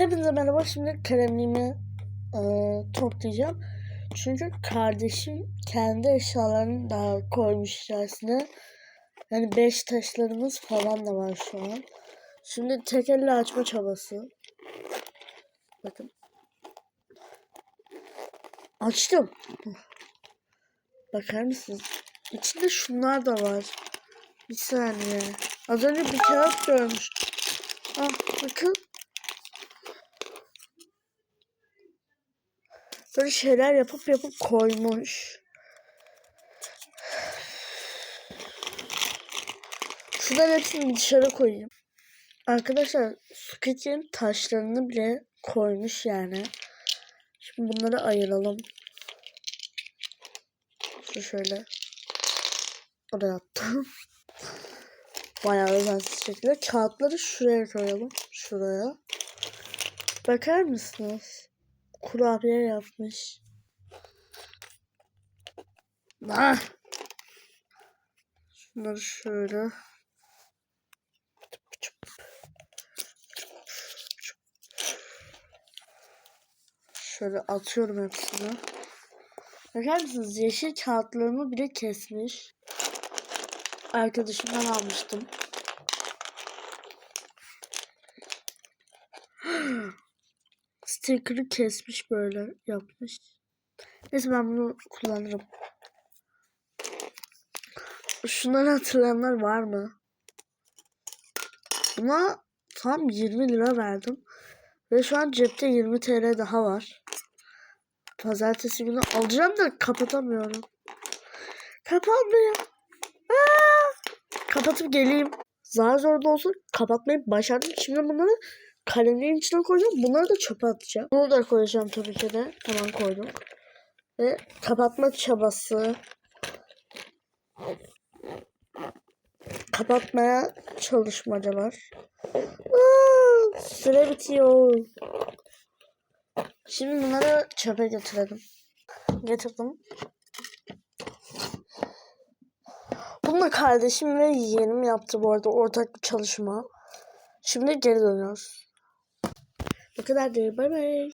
Hepinize merhaba. Şimdi kalemliğimi e, toplayacağım. Çünkü kardeşim kendi eşyalarını daha koymuş içerisine. Yani beş taşlarımız falan da var şu an. Şimdi tek elle açma çabası. Bakın. Açtım. Bakar mısınız? İçinde şunlar da var. Bir saniye. Az önce bir kağıt görmüştüm. Ah bakın. Böyle şeyler yapıp yapıp koymuş. Şunların hepsini dışarı koyayım. Arkadaşlar Squid Game taşlarını bile koymuş yani. Şimdi bunları ayıralım. Şu şöyle. Oraya attım. Bayağı özensiz şekilde. Kağıtları şuraya koyalım. Şuraya. Bakar mısınız? Kurabiye yapmış. Ah! Şunları şöyle. Şöyle atıyorum hepsini. Bakar mısınız? Yeşil kağıtlarımı bile kesmiş. Arkadaşımdan almıştım. Sticker'ı kesmiş böyle yapmış. Neyse ben bunu kullanırım. Şunları hatırlayanlar var mı? Buna tam 20 lira verdim. Ve şu an cepte 20 TL daha var. Pazartesi günü alacağım da kapatamıyorum. Kapanmıyor. Aa! Kapatıp geleyim. Zar zor da olsa kapatmayı başardım. Şimdi bunları kalemliğin içine koyacağım. Bunları da çöpe atacağım. Bunu da koyacağım tabii ki de. Tamam koydum. Ve kapatma çabası. Kapatmaya çalışmacalar. Aa, süre bitiyor. Şimdi bunları çöpe getirelim. Getirdim. Bunu da kardeşim ve yeğenim yaptı bu arada ortak bir çalışma. Şimdi geri dönüyoruz. Bu kadar değil. Bay bay.